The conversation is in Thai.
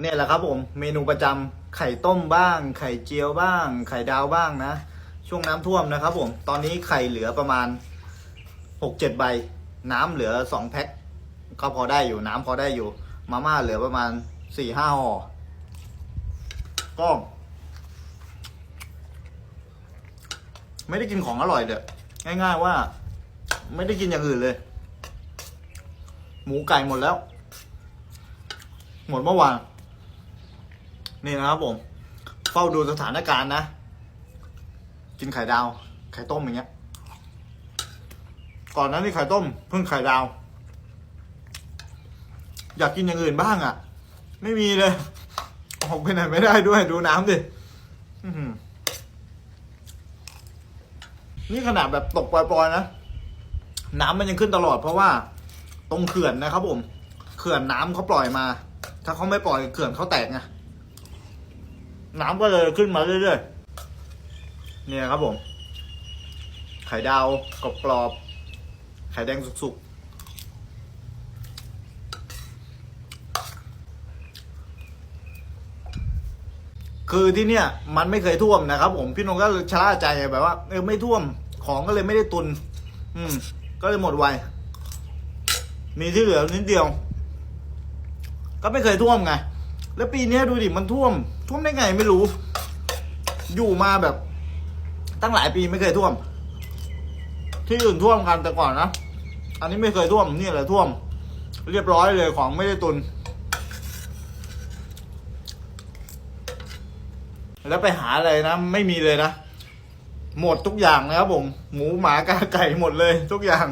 เนี่ยแหละครับผมเมนูประจำไข่ต้มบ้าง ไข่เจียวบ้าง ไข่ดาวบ้างนะ ช่วงน้ำท่วมนะครับผมตอนนี้ไข่เหลือประมาณหกเจ็ดใบ น้ำเหลือสองแพ็คก็พอได้อยู่น้ำพอได้อยู่ มาม่าเหลือประมาณสี่ห้าห่อก็ไม่ได้กินของอร่อยเด้อง่าย ๆว่า ไม่ได้กินอย่างอื่นเลย หมูไก่หมดแล้ว หมดเมื่อวาน นี่นะครับผม เฝ้าดูสถานการณ์นะ กินไข่ดาว ไข่ต้มอย่างเงี้ย ก่อนนั้นนี่ไข่ต้ม เพิ่งไข่ดาว อยากกินอย่างอื่นบ้างอะ่ะ ไม่มีเลยออกไปไหนไม่ได้ด้วยดูน้ำดิอนี่ขนาดแบบตกปล่อยๆนะ น้ำมันยังขึ้นตลอดเพราะว่า ตรงเขื่อนนะครับผม เขื่อนน้ำเขาปล่อยมา ถ้าเขาไม่ปล่อยเขื่อนเขาแตกไง น้ำก็เลยขึ้นมาเรื่อยๆ เนี่ยครับผม ไข่ดาวกรอบๆไข่แดงสุกๆ คือที่เนี่ย มันไม่เคยท่วมนะครับผม พี่นงก็ชะล่าใจแบบว่าเออไม่ท่วม ของก็เลยไม่ได้ตุน อืม ก็เลยหมดไว มีที่เหลือนิดเดียว ก็ไม่เคยท่วมไง แล้วปีนี้ดูดิมันท่วม ท่วมได้ไงไม่รู้ อยู่มาแบบ ตั้งหลายปีไม่เคยท่วม ที่อื่นท่วมกันแต่ก่อนนะอันนี้ไม่เคยท่วมนี่แหละท่วม เรียบร้อยเลยของไม่ได้ตุน แล้วไปหาอะไรนะ ไม่มีเลยนะ หมดทุกอย่างนะครับผม หมูหมากาไก่หมดเลย ทุกอย่าง